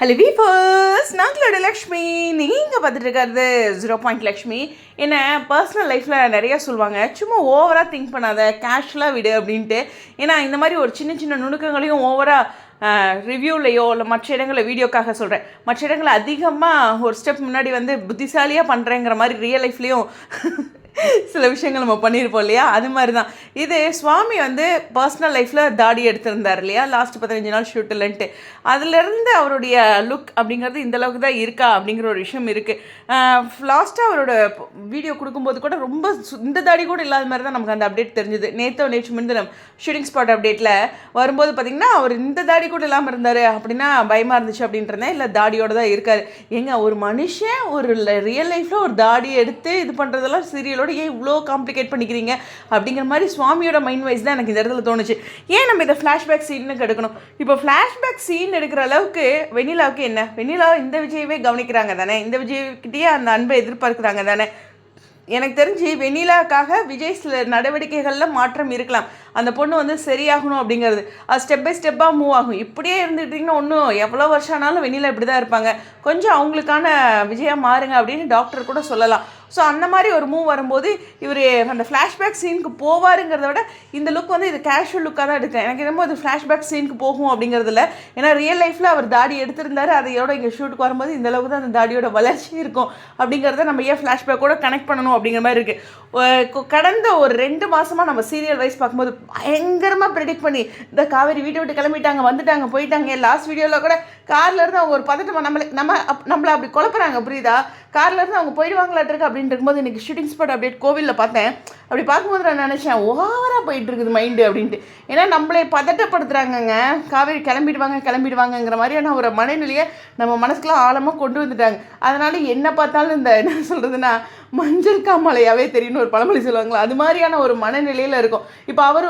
Hello வீஃபர்ஸ் நாங்களோட Lakshmi. நீங்கள் பார்த்துட்டு இருக்கிறது ஜீரோ பாயிண்ட் லக்ஷ்மி. என்ன பர்சனல் லைஃப்பில் நிறைய சொல்லுவாங்க. சும்மா ஓவராக திங்க் பண்ணாத கேஷுவலாக விடு அப்படின்ட்டு. ஏன்னா இந்த மாதிரி ஒரு சின்ன சின்ன நுணுக்கங்களையும் ஓவராக ரிவ்யூலையோ இல்லை மற்ற இடங்களில் வீடியோக்காக சொல்கிறேன் மற்ற இடங்களில் அதிகமாக ஒரு ஸ்டெப் முன்னாடி வந்து புத்திசாலியாக பண்ணுறேங்கிற மாதிரி ரியல் லைஃப்லேயும் சில விஷயங்கள் நம்ம பண்ணியிருப்போம் இல்லையா? அது மாதிரி தான் இது சுவாமி வந்து பர்சனல் லைஃப்பில் தாடி எடுத்திருந்தார் இல்லையா? லாஸ்ட் பதினஞ்சு நாள் ஷூட்டில்ன்ட்டு அதுலேருந்து அவருடைய லுக் அப்படிங்கிறது இந்த அளவுக்கு தான் இருக்கா அப்படிங்கிற ஒரு விஷயம் இருக்குது லாஸ்ட்டாக அவரோட வீடியோ கொடுக்கும்போது கூட ரொம்ப சு- இந்த தாடி கூட இல்லாத மாதிரி தான் நமக்கு அந்த அப்டேட் தெரிஞ்சுது. நேற்று நேற்று முன்தினம் ஷூட்டிங் ஸ்பாட் அப்டேட்டில் வரும்போது பார்த்திங்கன்னா அவர் இந்த தாடி கூட இல்லாமல் இருந்தார் அப்படின்னா பயமாக இருந்துச்சு அப்படின்றதேன் இல்லை தாடியோட தான் இருக்கார். ஏங்க ஒரு மனுஷன் ஒரு ரியல் லைஃப்பில் ஒரு தாடி எடுத்து இது பண்ணுறதெல்லாம் சீரியலோட ஏன் இவ்வளோ காம்ப்ளிகேட் பண்ணிக்கிறீங்க? அப்படிங்கிற மாதிரி சுவாமியோட மைண்ட் வைஸ் தான் எனக்கு இந்த இடத்துல தோணுச்சு. ஏன் நம்ம இதை ஃப்ளாஷ்பேக் சீனுக்கு எடுக்கணும் இப்போ ஃப்ளாஷ்பேக் சீன் எடுக்கிற அளவுக்கு வெண்ணிலாவுக்கு என்ன? வெண்ணிலா இந்த விஜயவே கவனிக்கிறாங்க தானே? இந்த விஜய்கிட்டயே அந்த அன்பை எதிர்பார்க்குறாங்க தானே? எனக்கு தெரிஞ்சு வெண்ணிலாக்காக விஜய் சில நடவடிக்கைகளில் மாற்றம் இருக்கலாம். அந்த பொண்ணு வந்து சரியாகணும் அப்படிங்கிறது. அது ஸ்டெப் பை ஸ்டெப்பாக மூவ் ஆகும். இப்படியே இருந்துக்கிட்டிங்கன்னா ஒன்றும் எவ்வளோ வருஷம் ஆனாலும் வெண்ணிலா இப்படி தான் இருப்பாங்க. கொஞ்சம் அவங்களுக்கான விஜயா மாறுங்க அப்படின்னு டாக்டர் கூட சொல்லலாம். ஸோ அந்த மாதிரி ஒரு மூவ் வரும்போது இவர் அந்த ஃப்ளாஷ்பேக் சீனுக்கு போவாருங்கிறத விட இந்த லுக் வந்து இது கேஷுவல் லுக்காக தான் எடுத்தேன். எனக்கு என்னமோ இது ஃப்ளாஷ்பேக் சீனுக்கு போகும் அப்படிங்கிறதுல ஏன்னா ரியல் லைஃப்பில் அவர் தாடி எடுத்திருந்தாரு. அதையோட இங்கே ஷூட்டுக்கு வரும்போது இந்த அளவுக்கு தான் அந்த தாடியோட வளர்ச்சி இருக்கும் அப்படிங்கிறத நம்ம ஏன் ஃப்ளாஷ்பேக்கோட கனெக்ட் பண்ணணும் அப்படிங்கிற மாதிரி இருக்குது கடந்த ஒரு ரெண்டு மாதமாக நம்ம சீரியல் வைஸ் பார்க்கும்போது பயங்கரமாக ப்ரெடிக்ட் பண்ணி இந்த காவேரி வீட்டை விட்டு கிளம்பிட்டாங்க வந்துட்டாங்க போயிட்டாங்க. லாஸ்ட் வீடியோவில் கூட கார்லேருந்து அவங்க ஒரு பதட்டமாக நம்மளை நம்ம அப்- நம்மளை அப்படி குழப்புறாங்க புரியுதா? கார்லேருந்து அவங்க போயிடுவாங்களாட்டிருக்கு அப்படின்னு இருக்கும்போது இன்றைக்கி ஷூட்டிங் ஸ்பாட் அப்டேட் கோவிலில் பார்த்தேன். அப்படி பார்க்கும்போது நான் நினச்சேன் ஓவராக போயிட்டு இருக்குது மைண்டு அப்படின்ட்டு. ஏன்னா நம்மளே பதட்டப்படுத்துகிறாங்கங்க காவேரி கிளம்பிடுவாங்க கிளம்பிடுவாங்கங்கிற மாதிரியான ஒரு மனநிலையை நம்ம மனசுக்குலாம் ஆழமாக கொண்டு வந்துட்டாங்க. அதனால என்ன பார்த்தாலும் இந்த என்ன சொல்கிறதுனா மஞ்சள் காமாலையாவே தெரியும்னு ஒரு பழமொழி சொல்லுவாங்களா அது மாதிரியான ஒரு மனநிலையில் இருக்கும். இப்போ அவர்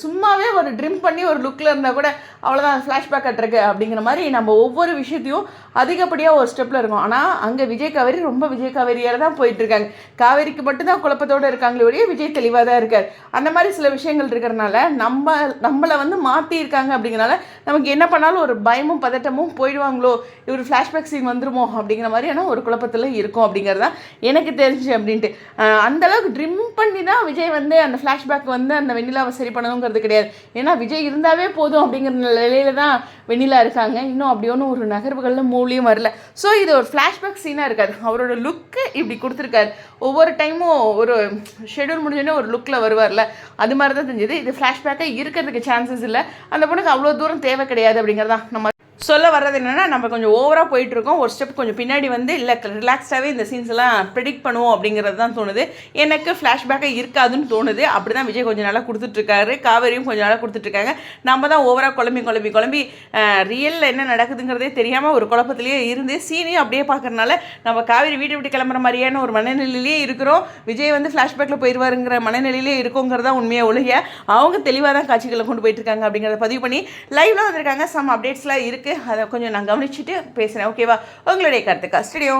சும்மாவே ஒரு ட்ரிம் பண்ணி ஒரு லுக்கில் இருந்தால் கூட அவ்வளோதான் ஃப்ளாஷ்பேக் கட்டுறக்கு அப்படிங்கிற மாதிரி நம்ம ஒவ்வொரு விஷயத்தையும் அதிகப்படியாக ஒரு ஸ்டெப்பில் இருக்கும். ஆனால் அங்கே விஜய் காவேரி ரொம்ப விஜய் காவேரியால் தான் போயிட்டு இருக்காங்க காவேரிக்கு மட்டும்தான் குழப்பத்தோடு இருக்காங்களே ஒழிய விஜய் தெளிவாக தான் இருக்கார். அந்த மாதிரி சில விஷயங்கள் இருக்கிறனால நம்ம நம்மளை வந்து மாற்றியிருக்காங்க அப்படிங்கிறனால நமக்கு என்ன பண்ணாலும் ஒரு பயமும் பதட்டமும் போயிடுவாங்களோ இவர் ஃப்ளாஷ்பேக் சீன் வந்துருமோ அப்படிங்கிற மாதிரியான ஒரு குழப்பத்தில் இருக்கும் அப்படிங்கிறது தான் எனக்கு தெரிஞ்சு அப்படின்ட்டு. அந்தளவுக்கு ட்ரிம் பண்ணி தான் விஜய் வந்து அந்த ஃப்ளாஷ்பேக் வந்து அந்த வெண்ணிலாவை சரி பண்ணணுங்கிறது கிடையாது. ஏன்னா விஜய் இருந்தாவே போதும் அப்படிங்கிற நிலையில தான் வெண்ணிலா இருக்காங்க. இன்னும் அப்படி ஒன்றும் ஒரு நகர்வுகளில் மூலியும் வரல. ஸோ இது ஒரு ஃப்ளாஷ்பேக் சீனாக இருக்காது அவரோட லுக்கு இப்படி கொடுத்துருக்காரு. ஒவ்வொரு டைமும் ஒரு ஷெடியூல் முடிஞ்சோடனே ஒரு லுக்கில் வருவார்ல? அது மாதிரி தான் தெரிஞ்சது. இது ஃப்ளாஷ்பேக்காக இருக்கிறதுக்கு சான்சஸ் இல்லை. அந்த பொண்ணுக்கு அவ்வளோ தூரம் தேவை கிடையாது அப்படிங்கிறதான் நம்ம சொல்ல வர்றது என்னென்னா நம்ம கொஞ்சம் ஓவராக போயிட்டு இருக்கோம். ஒரு ஸ்டெப் கொஞ்சம் பின்னாடி வந்து இல்லை ரிலாக்ஸாகவே இந்த சீன்ஸ் எல்லாம் ப்ரெடிக்ட் பண்ணுவோம் அப்படிங்கிறது தான் தோணுது. எனக்கு ஃப்ளாஷ்பேக்காக இருக்காதுன்னு தோணுது. அப்படி தான் விஜய் கொஞ்சம் நாளாக கொடுத்துட்ருக்காரு காவேரியும் கொஞ்சம் நாளாக கொடுத்துட்ருக்காங்க நம்ம தான் ஓவராக குழம்பி குழம்பி குழம்பி ரியலில் என்ன நடக்குதுங்கிறதே தெரியாமல் ஒரு குழப்பத்திலேயே இருந்து சீனையும் அப்படியே பார்க்குறனால நம்ம காவேரி வீட்டை விட்டு கிளம்புற மாதிரியான ஒரு மனநிலையிலேயே இருக்கிறோம். விஜய் வந்து ஃப்ளாஷ்பேக்கில் போயிடுவாருங்கிற மனநிலையிலே இருக்கோங்கிறதா உண்மையாக ஒழிய அவங்க தெளிவாக தான் காட்சிகளை கொண்டு போயிட்டுருக்காங்க அப்படிங்கிறத பதிவு பண்ணி லைவ்லாம் வந்திருக்காங்க. சம் அப்டேட்ஸ்லாம் இருக்குது அதை கொஞ்சம் நான் கவனிச்சுட்டு பேசுகிறேன் ஓகேவா உங்களுடைய கருத்துக்கா? ஸ்டுடியோ